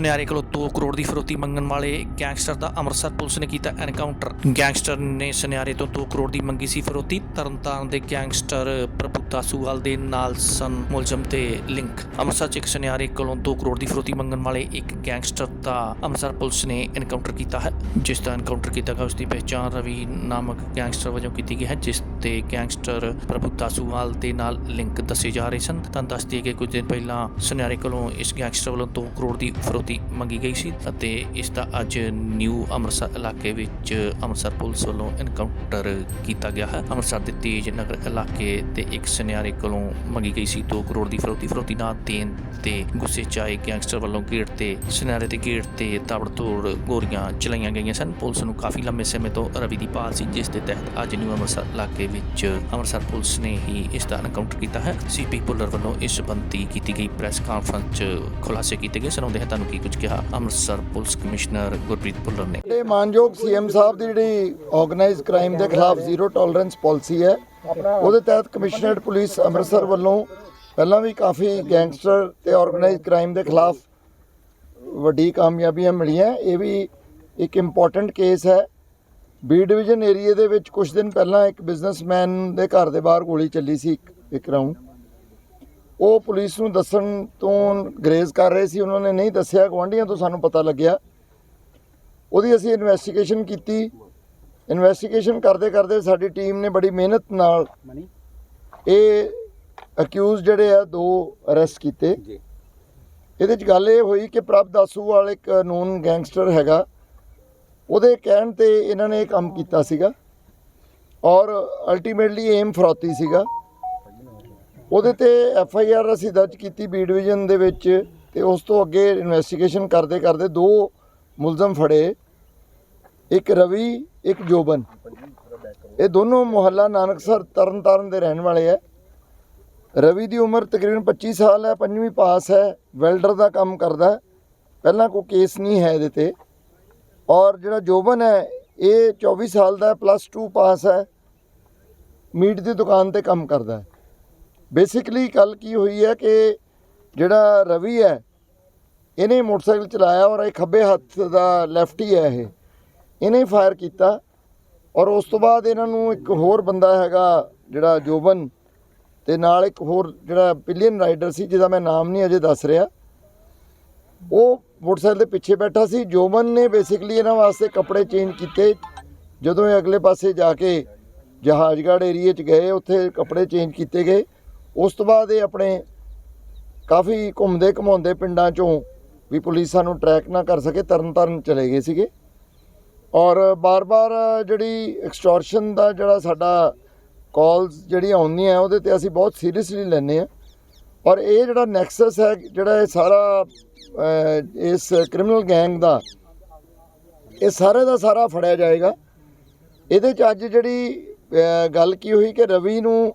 ਸੁਨਿਆਰੇ ਕੋਲੋਂ 2 ਕਰੋੜ ਦੀ ਫਰੋਤੀ ਮੰਗਣ ਵਾਲੇ ਗੈਂਗਸਟਰ ਦਾ ਅੰਮ੍ਰਿਤਸਰ ਪੁਲਿਸ ਨੇ ਕੀਤਾ ਐਨਕਾਊਂਟਰ। ਗੈਂਗਸਟਰ ਨੇ ਸੁਨਿਆਰੇ ਤੋਂ 2 ਕਰੋੜ ਦੀ ਮੰਗੀ ਸੀ ਫਰੋਤੀ। ਤਰਨਤਾਰਨ ਦੇ ਗੈਂਗਸਟਰ ਪ੍ਰਭੂਤਾ ਸੂਵਾਲ ਦੇ ਨਾਲ ਸਨ ਮੁਲਜ਼ਮ ਤੇ ਲਿੰਕ। ਅੰਮ੍ਰਿਤਸਰ ਚ ਇੱਕ ਸੁਨਿਆਰੇ ਕੋਲੋਂ 2 ਕਰੋੜ ਦੀ ਫਰੋਤੀ ਮੰਗਣ ਵਾਲੇ ਇੱਕ ਗੈਂਗਸਟਰ ਦਾ ਅੰਮ੍ਰਿਤਸਰ ਪੁਲਿਸ ਨੇ ਐਨਕਾਊਂਟਰ ਕੀਤਾ ਹੈ, ਜਿਸ ਦਾ ਐਨਕਾਊਂਟਰ ਕੀਤਾ ਗਿਆ, ਉਸ ਦੀ ਪਛਾਣ ਰਵੀ ਨਾਮਕ ਗੈਂਗਸਟਰ ਵਜੋਂ ਕੀਤੀ ਗਈ ਹੈ, ਜਿਸ ਤੇ ਗੈਂਗਸਟਰ ਪ੍ਰਭੂਤਾ ਸੂਵਾਲ ਦੇ ਨਾਲ ਲਿੰਕ ਦੱਸੇ ਜਾ ਰਹੇ ਸਨ। ਤਾਂ ਦੱਸ ਦਈਏ ਕਿ ਕੁਝ ਦਿਨ ਪਹਿਲਾਂ ਸੁਨਿਆਰੇ ਕੋਲੋਂ ਇਸ ਗੈਂਗਸਟਰ ਵੱਲੋਂ 2 ਕਰੋੜ ਦੀ ਫਰੋਤੀ ਮੰਗੀ ਗਈ ਸੀ ਅਤੇ ਇਸ ਦਾ ਅੱਜ ਨਿਊ ਅੰਮ੍ਰਿਤਸਰ ਇਲਾਕੇ ਵਿੱਚ ਅੰਮ੍ਰਿਤਸਰ ਪੁਲਿਸ ਵੱਲੋਂ ਐਨਕਾਊਂਟਰ ਕੀਤਾ ਗਿਆ ਹੈ। ਅੰਮ੍ਰਿਤਸਰ ਦੇ ਤੇਜ ਨਗਰ ਇਲਾਕੇ ਤੇ ਇੱਕ ਸੁਨਿਆਰੇ ਕੋਲੋਂ ਮੰਗੀ ਗਈ ਸੀ 2 ਕਰੋੜ ਦੀ ਫਰੋਤੀ ਫਰੋਤੀ ਨਾ ਦੇਣ ਤੇ ਗੁੱਸੇ 'ਚ ਆਏ ਗੈਂਗਸਟਰ ਵੱਲੋਂ ਗੇਟ ਤੇ, ਸੁਨਿਆਰੇ ਦੇ ਗੇਟ ਤੇ ਤਾਬੜਤੋੜ ਗੋਲੀਆਂ ਚਲਾਈਆਂ ਗਈਆਂ ਸਨ। ਪੁਲਿਸ ਨੂੰ ਕਾਫੀ ਲੰਮੇ ਸਮੇਂ ਤੋਂ ਰਵੀ ਦੀ ਭਾਲ ਸੀ, ਜਿਸ ਦੇ ਤਹਿਤ ਅੱਜ ਨਿਊ ਅੰਮ੍ਰਿਤਸਰ ਇਲਾਕੇ ਵਿੱਚ ਅੰਮ੍ਰਿਤਸਰ ਪੁਲਿਸ ਨੇ ਹੀ ਇਸ ਦਾ ਐਨਕਾਊਂਟਰ ਕੀਤਾ ਹੈ। ਸੀਪੀ ਪੁੱਲਰ ਵੱਲੋਂ ਇਸ ਸੰਬੰਧੀ ਕੀਤੀ ਗਈ ਪ੍ਰੈਸ ਕਾਨਫਰੰਸ 'ਚ ਖੁਲਾਸੇ ਕੀਤੇ ਗਏ ਸੁਣਾਉਂਦੇ ਹਾਂ ਤੁਹਾਨੂੰ ਕੀ ਕੁਝ ਕਿਹਾ? ਅੰਮ੍ਰਿਤਸਰ ਪੁਲਿਸ ਕਮਿਸ਼ਨਰ ਗੁਰਪ੍ਰੀਤ ਪੁੱਲਰ ਨੇ। ਇਹ ਮਾਨਯੋਗ ਸੀਐਮ ਸਾਹਿਬ ਦੀ ਜਿਹੜੀ ਆਰਗੇਨਾਈਜ਼ਡ ਕ੍ਰਾਈਮ ਦੇ ਖਿਲਾਫ ਜ਼ੀਰੋ ਟੋਲਰੈਂਸ ਪਾਲਿਸੀ ਹੈ, ਉਹਦੇ ਤਹਿਤ ਕਮਿਸ਼ਨਰੇਟ ਪੁਲਿਸ ਅੰਮ੍ਰਿਤਸਰ ਵੱਲੋਂ ਪਹਿਲਾਂ ਵੀ ਕਾਫੀ ਗੈਂਗਸਟਰ ਤੇ ਆਰਗੇਨਾਈਜ਼ਡ ਕ੍ਰਾਈਮ ਦੇ ਖਿਲਾਫ ਵੱਡੀ ਕਾਮਯਾਬੀਆਂ ਮਿਲੀਆਂ ਇਹ ਵੀ ਇੱਕ ਇੰਪੋਰਟੈਂਟ ਕੇਸ ਹੈ। ਬੀ ਡਿਵੀਜ਼ਨ ਏਰੀਆ ਦੇ ਵਿੱਚ ਕੁਝ ਦਿਨ ਪਹਿਲਾਂ ਇੱਕ ਬਿਜ਼ਨਸਮੈਨ ਦੇ ਘਰ ਦੇ ਬਾਹਰ ਗੋਲੀ ਚੱਲੀ ਸੀ ਇੱਕ- ਇੱਕ ਰਾਉਂਡ ਉਹ ਪੁਲਿਸ ਨੂੰ ਦੱਸਣ ਤੋਂ ਗਰੇਜ਼ ਕਰ ਰਹੇ ਸੀ ਉਹਨਾਂ ਨੇ ਨਹੀਂ ਦੱਸਿਆ ਗਵਾਂਢੀਆਂ ਤੋਂ ਸਾਨੂੰ ਪਤਾ ਲੱਗਿਆ। ਉਹਦੀ ਅਸੀਂ ਇਨਵੈਸਟੀਗੇਸ਼ਨ ਕੀਤੀ। ਇਨਵੈਸਟੀਗੇਸ਼ਨ ਕਰਦੇ ਕਰਦੇ ਸਾਡੀ ਟੀਮ ਨੇ ਬੜੀ ਮਿਹਨਤ ਨਾਲ ਇਹ ਅਕਿਊਜ਼ ਜਿਹੜੇ ਆ ਦੋ ਅਰੈਸਟ ਕੀਤੇ। ਇਹਦੇ ਚ ਗੱਲ ਇਹ ਹੋਈ ਕਿ ਪ੍ਰਭ ਦਾਸੂ ਵਾਲ ਇੱਕ ਨੂਨ ਗੈਂਗਸਟਰ ਹੈਗਾ। ਉਹਦੇ ਕਹਿਣ ਤੇ ਇਹਨਾਂ ਨੇ ਇਹ ਕੰਮ ਕੀਤਾ ਸੀਗਾ। ਔਰ ਅਲਟੀਮੇਟਲੀ ਏਮ ਫਰੋਤੀ ਸੀਗਾ। ਉਹਦੇ ਤੇ ਐਫ ਆਈ ਆਰ ਅਸੀਂ ਦਰਜ ਕੀਤੀ ਬੀ ਡਿਵੀਜ਼ਨ ਦੇ ਵਿੱਚ ਤੇ ਉਸ ਤੋਂ ਅੱਗੇ ਇਨਵੈਸਟੀਗੇਸ਼ਨ ਕਰਦੇ ਕਰਦੇ ਦੋ ਮੁਲਜ਼ਮ ਫੜੇ, ਇੱਕ ਰਵੀ, ਇੱਕ ਜੋਬਨ। ਇਹ ਦੋਨੋਂ ਮੁਹੱਲਾ ਨਾਨਕਸਰ ਤਰਨਤਾਰਨ ਦੇ ਰਹਿਣ ਵਾਲੇ ਹੈ ਰਵੀ ਦੀ ਉਮਰ ਤਕਰੀਬਨ 25 ਸਾਲ ਹੈ ਪੰਜਵੀਂ ਪਾਸ ਹੈ ਵੈਲਡਰ ਦਾ ਕੰਮ ਕਰਦਾ ਪਹਿਲਾਂ ਕੋਈ ਕੇਸ ਨਹੀਂ ਹੈ ਇਹਦੇ ਤੇ। ਔਰ ਜਿਹੜਾ ਜੋਬਨ ਹੈ ਇਹ 24 ਸਾਲ ਦਾ ਪਲੱਸ 2 ਪਾਸ ਹੈ ਮੀਟ ਦੀ ਦੁਕਾਨ ਤੇ ਕੰਮ ਕਰਦਾ ਹੈ ਬੇਸਿਕਲੀ ਗੱਲ ਕੀ ਹੋਈ ਹੈ ਕਿ ਜਿਹੜਾ ਰਵੀ ਹੈ, ਇਹਨੇ ਮੋਟਰਸਾਈਕਲ ਚਲਾਇਆ ਔਰ ਇਹ ਖੱਬੇ ਹੱਥ ਦਾ ਲੈਫਟੀ ਹੈ ਇਹ। ਇਹਨੇ ਫਾਇਰ ਕੀਤਾ ਔਰ ਉਸ ਤੋਂ ਬਾਅਦ ਇਹਨਾਂ ਨੂੰ ਇੱਕ ਹੋਰ ਬੰਦਾ ਹੈਗਾ ਜਿਹੜਾ ਜੋਬਨ ਤੇ ਨਾਲ ਇੱਕ ਹੋਰ ਜਿਹੜਾ ਪਿਲੀਅਨ ਰਾਈਡਰ ਸੀ, ਜਿਹਦਾ ਮੈਂ ਨਾਮ ਨਹੀਂ ਅਜੇ ਦੱਸ ਰਿਹਾ। ਉਹ ਮੋਟਰਸਾਈਕਲ ਦੇ ਪਿੱਛੇ ਬੈਠਾ ਸੀ। ਜੋਬਨ ਨੇ ਬੇਸਿਕਲੀ ਇਹਨਾਂ ਵਾਸਤੇ ਕੱਪੜੇ ਚੇਂਜ ਕੀਤੇ। ਜਦੋਂ ਇਹ ਅਗਲੇ ਪਾਸੇ ਜਾ ਕੇ ਜਹਾਜ਼ਗੜ੍ਹ ਏਰੀਏ 'ਚ ਗਏ, ਉੱਥੇ ਕੱਪੜੇ ਚੇਂਜ ਕੀਤੇ ਗਏ। ਉਸ ਤੋਂ ਬਾਅਦ ਇਹ ਆਪਣੇ ਕਾਫੀ ਘੁੰਮਦੇ ਘਮਾਉਂਦੇ ਪਿੰਡਾਂ 'ਚੋਂ ਵੀ ਪੁਲਿਸ ਸਾਨੂੰ ਟਰੈਕ ਨਾ ਕਰ ਸਕੇ ਤਰਨ ਤਾਰਨ ਚਲੇ ਗਏ ਸੀਗੇ। ਔਰ ਬਾਰ-ਬਾਰ ਜਿਹੜੀ ਐਕਸਟੋਰਸ਼ਨ ਦਾ ਜਿਹੜਾ ਸਾਡਾ ਕਾਲਸ ਜਿਹੜੀਆਂ ਆਉਂਦੀਆਂ ਉਹਦੇ ਤੇ ਅਸੀਂ ਬਹੁਤ ਸੀਰੀਅਸਲੀ ਲੈਂਦੇ ਆ ਔਰ ਇਹ ਜਿਹੜਾ ਨੈਕਸਸ ਹੈ, ਜਿਹੜਾ ਇਹ ਸਾਰਾ ਇਸ ਕ੍ਰਿਮੀਨਲ ਗੈਂਗ ਦਾ, ਇਹ ਸਾਰੇ ਦਾ ਸਾਰਾ ਫੜਿਆ ਜਾਏਗਾ। ਇਹਦੇ ਚ ਅੱਜ ਜਿਹੜੀ ਗੱਲ ਕੀ ਹੋਈ ਕਿ ਰਵੀ ਨੂੰ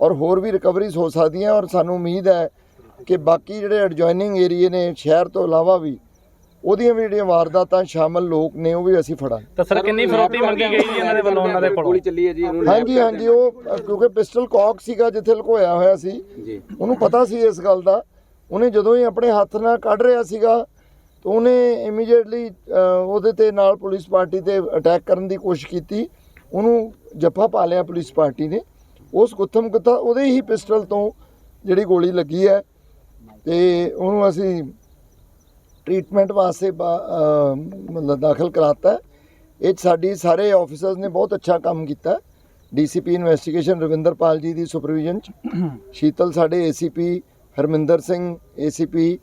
ਔਰ ਹੋਰ ਵੀ ਰਿਕਵਰੀਜ਼ ਹੋ ਸਕਦੀਆਂ ਔਰ ਸਾਨੂੰ ਉਮੀਦ ਹੈ ਕਿ ਬਾਕੀ ਜਿਹੜੇ ਐਡਜੋਇਨਿੰਗ ਏਰੀਏ ਨੇ ਸ਼ਹਿਰ ਤੋਂ ਇਲਾਵਾ ਵੀ ਉਹਦੀਆਂ ਵੀ ਜਿਹੜੀਆਂ ਵਾਰਦਾਤਾਂ ਸ਼ਾਮਲ ਲੋਕ ਨੇ ਉਹ ਵੀ ਅਸੀਂ ਫੜਾਂਗੇ। ਤਾਂ ਸਰ ਕਿੰਨੀ ਫਰੋਤੀ ਮੰਗੀ ਗਈ ਜੀ ਇਹਨਾਂ ਦੇ ਵੱਲੋਂ ਉਹਨਾਂ ਦੇ ਕੋਲੋਂ? ਗੋਲੀ ਚੱਲੀ ਹੈ ਜੀ ਉਹਨੂੰ ਹਾਂਜੀ ਹਾਂਜੀ ਉਹ ਕਿਉਂਕਿ ਪਿਸਟਲ ਕੌਕ ਸੀਗਾ ਜਿੱਥੇ ਲੁਕੋਇਆ ਹੋਇਆ ਸੀ। ਜੀ। ਉਹਨੂੰ ਪਤਾ ਸੀ ਇਸ ਗੱਲ ਦਾ। ਉਹਨੇ ਜਦੋਂ ਹੀ ਆਪਣੇ ਹੱਥ ਨਾਲ ਕੱਢ ਰਿਹਾ ਸੀਗਾ ਤਾਂ ਉਹਨੇ ਇਮੀਡੀਏਟਲੀ ਉਹਦੇ ਤੇ ਨਾਲ ਪੁਲਿਸ ਪਾਰਟੀ ਤੇ ਅਟੈਕ ਕਰਨ ਦੀ ਕੋਸ਼ਿਸ਼ ਕੀਤੀ। ਉਹਨੂੰ ਜੱਫਾ ਪਾ ਲਿਆ ਪੁਲਿਸ ਪਾਰਟੀ ਨੇ। ਉਸ ਗੁੱਥਮ ਗੁੱਥਾ ਉਹਦੇ ਹੀ ਪਿਸਟਲ ਤੋਂ ਜਿਹੜੀ ਗੋਲੀ ਲੱਗੀ ਹੈ ਤੇ ਉਹਨੂੰ ਅਸੀਂ ਟ੍ਰੀਟਮੈਂਟ ਵਾਸਤੇ ਬਾ- ਮਤਲਬ ਦਾਖਲ ਕਰਾਤਾ ਇਹ 'ਚ ਸਾਡੀ ਸਾਰੇ ਆਫੀਸਰਸ ਨੇ ਬਹੁਤ ਅੱਛਾ ਕੰਮ ਕੀਤਾ ਡੀਸੀਪੀ ਇਨਵੈਸਟੀਗੇਸ਼ਨ ਰਵਿੰਦਰਪਾਲ ਜੀ ਦੀ ਸੁਪਰਵਿਜ਼ਨ ਚ। ਸ਼ੀਤਲ ਸਾਡੇ ਏਸੀਪੀ ਹਰਮਿੰਦਰ ਸਿੰਘ ਏਸੀਪੀ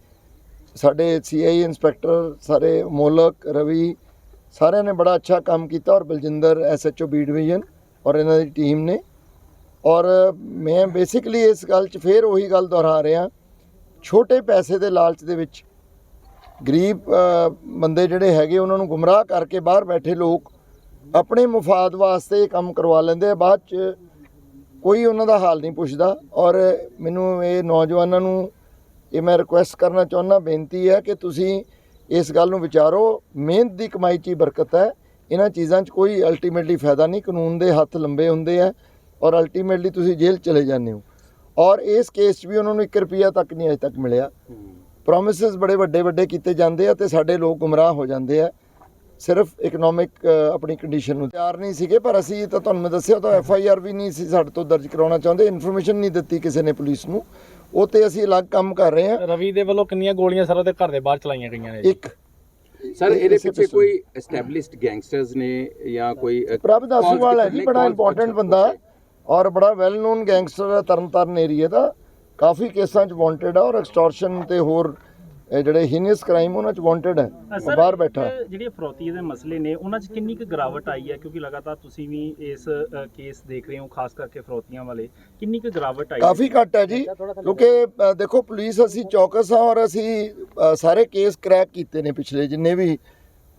ਸਾਡੇ ਸੀਆਈ ਇੰਸਪੈਕਟਰ ਸਾਰੇ ਮੋਲਕ, ਰਵੀ, ਸਾਰਿਆਂ ਨੇ ਬੜਾ ਅੱਛਾ ਕੰਮ ਕੀਤਾ ਔਰ ਬਲਜਿੰਦਰ ਐਸਐਚਓ ਬੀ ਡਿਵੀਜ਼ਨ ਔਰ ਇਹਨਾਂ ਦੀ ਟੀਮ ਨੇ। ਔਰ ਮੈਂ ਬੇਸਿਕਲੀ ਇਸ ਗੱਲ 'ਚ ਫੇਰ ਉਹੀ ਗੱਲ ਦੁਹਰਾ ਰਿਹਾ, ਛੋਟੇ ਪੈਸੇ ਦੇ ਲਾਲਚ ਦੇ ਵਿੱਚ ਗਰੀਬ ਬੰਦੇ ਜਿਹੜੇ ਹੈਗੇ ਉਹਨਾਂ ਨੂੰ ਗੁੰਮਰਾਹ ਕਰਕੇ ਬਾਹਰ ਬੈਠੇ ਲੋਕ ਆਪਣੇ ਮਫਾਦ ਵਾਸਤੇ ਇਹ ਕੰਮ ਕਰਵਾ ਲੈਂਦੇ ਆ, ਬਾਅਦ 'ਚ ਕੋਈ ਉਹਨਾਂ ਦਾ ਹਾਲ ਨਹੀਂ ਪੁੱਛਦਾ। ਔਰ ਮੈਨੂੰ ਇਹ ਨੌਜਵਾਨਾਂ ਨੂੰ ਇਹ ਮੈਂ ਰਿਕੁਐਸਟ ਕਰਨਾ ਚਾਹੁੰਦਾ, ਬੇਨਤੀ ਹੈ ਕਿ ਤੁਸੀਂ ਇਸ ਗੱਲ ਨੂੰ ਵਿਚਾਰੋ, ਮਿਹਨਤ ਦੀ ਕਮਾਈ 'ਚ ਹੀ ਬਰਕਤ ਹੈ। ਇਹਨਾਂ ਚੀਜ਼ਾਂ 'ਚ ਕੋਈ ਅਲਟੀਮੇਟਲੀ ਫਾਇਦਾ ਨਹੀਂ, ਕਾਨੂੰਨ ਦੇ ਹੱਥ ਲੰਬੇ ਹੁੰਦੇ ਆ। ਔਰ ਅਲਟੀਮੇਟਲੀ ਤੁਸੀਂ ਜੇਲ੍ਹ ਚਲੇ ਜਾਂਦੇ ਹੋ। ਔਰ ਇਸ ਕੇਸ 'ਚ ਵੀ ਉਹਨਾਂ ਨੂੰ 1 ਰੁਪਿਆ ਤੱਕ ਨਹੀਂ ਅਜੇ ਤੱਕ ਮਿਲਿਆ। ਪ੍ਰੋਮਿਸਸ ਬੜੇ ਵੱਡੇ ਵੱਡੇ ਕੀਤੇ ਜਾਂਦੇ ਆ ਤੇ ਸਾਡੇ ਲੋਕ ਗੁੰਮਰਾਹ ਹੋ ਜਾਂਦੇ ਆ। ਸਿਰਫ ਇਕਨੋਮਿਕ ਆਪਣੀ ਕੰਡੀਸ਼ਨ ਨੂੰ ਤਿਆਰ ਨਹੀਂ ਸੀਗੇ ਪਰ ਅਸੀਂ ਤਾਂ ਤੁਹਾਨੂੰ ਮੈਂ ਦੱਸਿਆ ਤਾਂ ਐਫ ਆਈ ਆਰ ਵੀ ਨਹੀਂ ਸੀ ਸਾਡੇ ਤੋਂ ਦਰਜ ਕਰਾਉਣਾ ਚਾਹੁੰਦੇ ਇਨਫੋਰਮੇਸ਼ਨ ਨਹੀਂ ਦਿੱਤੀ ਕਿਸੇ ਨੇ ਪੁਲਿਸ ਨੂੰ। ਉਹ ਤੇ ਅਸੀਂ ਅਲੱਗ ਕੰਮ ਕਰ ਰਹੇ ਹਾਂ। ਰਵੀ ਦੇ ਵੱਲੋਂ ਕਿੰਨੀਆਂ ਗੋਲੀਆਂ ਸਰ ਉਹਦੇ ਘਰ ਦੇ ਬਾਹਰ ਚਲਾਈਆਂ ਗਈਆਂ ਨੇ? ਇੱਕ। ਸਰ ਇਹ- ਇਹਦੇ ਪਿੱਛੇ। ਕੋਈ ਐਸਟੈਬਲਿਸ਼ਡ ਗੈਂਗਸਟਰਸ ਨੇ ਜਾਂ ਕੋਈ ਪ੍ਰਭ ਦਾਸੂਵਾਲ ਹੈ ਜੀ ਬੜਾ ਇੰਪੋਰਟੈਂਟ ਬੰਦਾ. ਔਰ ਬੜਾ ਵੈਲ ਨੋਨ ਗੈਂਗਸਟਰ ਹੈ ਤਰਨਤਾਰਨ ਏਰੀਆ ਦਾ। ਕਾਫੀ ਕੇਸਾਂ 'ਚ ਵਾਂਟਡ ਆ ਔਰ ਐਕਸਟੋਰਸ਼ਨ ਤੇ ਹੋਰ ਇਹ ਜਿਹੜੇ ਹੀਨੀਅਸ ਕ੍ਰਾਈਮ ਉਹਨਾਂ 'ਚ ਵਾਂਟਡ ਹੈ। ਉਹ ਬਾਹਰ ਬੈਠਾ। ਜਿਹੜੀ ਫਰੋਤੀ ਦੇ ਮਸਲੇ ਨੇ ਉਹਨਾਂ 'ਚ ਕਿੰਨੀ ਕੁ ਗਿਰਾਵਟ ਆਈ ਹੈ? ਕਿਉਂਕਿ ਲਗਾਤਾਰ ਤੁਸੀਂ ਵੀ ਇਸ ਕੇਸ ਦੇਖ ਰਹੇ ਹੋ ਖਾਸ ਕਰਕੇ ਫਰੋਤੀਆਂ ਵਾਲੇ। ਕਿੰਨੀ ਕੁ ਗਿਰਾਵਟ ਆਈ ਹੈ? ਕਾਫੀ ਘੱਟ ਹੈ ਜੀ। ਕਿਉਂਕਿ ਦੇਖੋ ਪੁਲਿਸ ਅਸੀਂ ਚੌਕਸ ਹਾਂ ਔਰ ਅਸੀਂ ਸਾਰੇ ਕੇਸ ਕ੍ਰੈਕ ਕੀਤੇ ਨੇ ਪਿਛਲੇ ਜਿੰਨੇ ਵੀ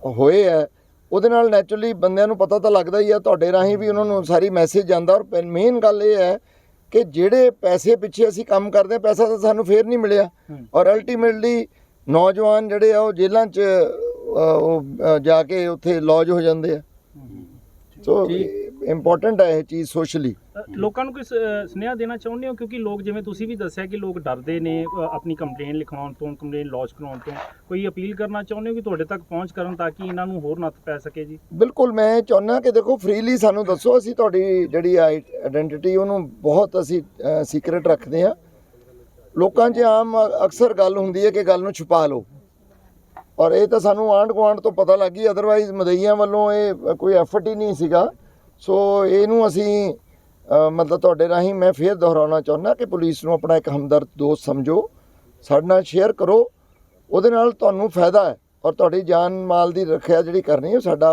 ਹੋਏ ਆ ਉਹਦੇ ਨਾਲ ਨੈਚੁਰਲੀ ਬੰਦਿਆਂ ਨੂੰ ਪਤਾ ਤਾਂ ਲੱਗਦਾ ਹੀ ਆ ਤੁਹਾਡੇ ਰਾਹੀਂ ਵੀ ਉਹਨਾਂ ਨੂੰ ਸਾਰੀ ਮੈਸੇਜ ਜਾਂਦਾ ਔਰ ਮੇਨ ਗੱਲ ਇਹ ਹੈ ਕਿ ਜਿਹੜੇ ਪੈਸੇ ਪਿੱਛੇ ਅਸੀਂ ਕੰਮ ਕਰਦੇ ਪੈਸਾ ਤਾਂ ਸਾਨੂੰ ਫੇਰ ਨਹੀਂ ਮਿਲਿਆ। ਔਰ ਅਲਟੀਮੇਟਲੀ ਨੌਜਵਾਨ ਜਿਹੜੇ ਆ ਉਹ ਜੇਲ੍ਹਾਂ 'ਚ ਉਹ ਜਾ ਕੇ ਉੱਥੇ ਲੌਜ ਹੋ ਜਾਂਦੇ ਆ। ਸੋ ਇੰਪੋਰਟੈਂਟ ਹੈ ਇਹ ਚੀਜ਼ ਸੋਸ਼ਲੀ ਲੋਕਾਂ ਨੂੰ ਕੋਈ ਸੁਨੇਹਾ ਦੇਣਾ ਚਾਹੁੰਦੇ ਹੋ? ਕਿਉਂਕਿ ਲੋਕ ਜਿਵੇਂ ਤੁਸੀਂ ਵੀ ਦੱਸਿਆ ਕਿ ਲੋਕ ਡਰਦੇ ਨੇ ਆਪਣੀ ਕੰਪਲੇਨ ਲਿਖਵਾਉਣ ਤੋਂ ਕੰਪਲੇਨ ਲੌਂਚ ਕਰਾਉਣ ਤੋਂ। ਕੋਈ ਅਪੀਲ ਕਰਨਾ ਚਾਹੁੰਦੇ ਹੋ ਕਿ ਤੁਹਾਡੇ ਤੱਕ ਪਹੁੰਚ ਕਰਨ ਤਾਂ ਕਿ ਇਹਨਾਂ ਨੂੰ ਹੋਰ ਨੱਥ ਪੈ ਸਕੇ ਜੀ? ਬਿਲਕੁਲ ਮੈਂ ਚਾਹੁੰਦਾ ਕਿ ਦੇਖੋ ਫ੍ਰੀਲੀ ਸਾਨੂੰ ਦੱਸੋ ਅਸੀਂ ਤੁਹਾਡੀ ਜਿਹੜੀ ਆਇਡੈਂਟੀਟੀ ਉਹਨੂੰ ਬਹੁਤ ਅਸੀਂ ਸੀਕ੍ਰੀਟ ਰੱਖਦੇ ਹਾਂ। ਲੋਕਾਂ 'ਚ ਆਮ ਅਕਸਰ ਗੱਲ ਹੁੰਦੀ ਹੈ ਕਿ ਗੱਲ ਨੂੰ ਛੁਪਾ ਲਓ। ਔਰ ਇਹ ਤਾਂ ਸਾਨੂੰ ਆਂਢ ਗੁਆਂਢ ਤੋਂ ਪਤਾ ਲੱਗ ਗਈ ਅਦਰਵਾਈਜ਼ ਮਦਈਆਂ ਵੱਲੋਂ ਇਹ ਕੋਈ ਐਫਰਟ ਹੀ ਨਹੀਂ ਸੀਗਾ। ਸੋ ਇਹਨੂੰ ਅਸੀਂ ਮਤਲਬ ਤੁਹਾਡੇ ਰਾਹੀਂ ਮੈਂ ਫੇਰ ਦੁਹਰਾਉਣਾ ਚਾਹੁੰਦਾ ਕਿ ਪੁਲਿਸ ਨੂੰ ਆਪਣਾ ਇੱਕ ਹਮਦਰਦ ਦੋਸਤ ਸਮਝੋ, ਸਾਡੇ ਨਾਲ ਸ਼ੇਅਰ ਕਰੋ, ਉਹਦੇ ਨਾਲ ਤੁਹਾਨੂੰ ਫਾਇਦਾ ਹੈ ਔਰ ਤੁਹਾਡੀ ਜਾਨ ਮਾਲ ਦੀ ਰੱਖਿਆ ਜਿਹੜੀ ਕਰਨੀ ਹੈ ਉਹ ਸਾਡਾ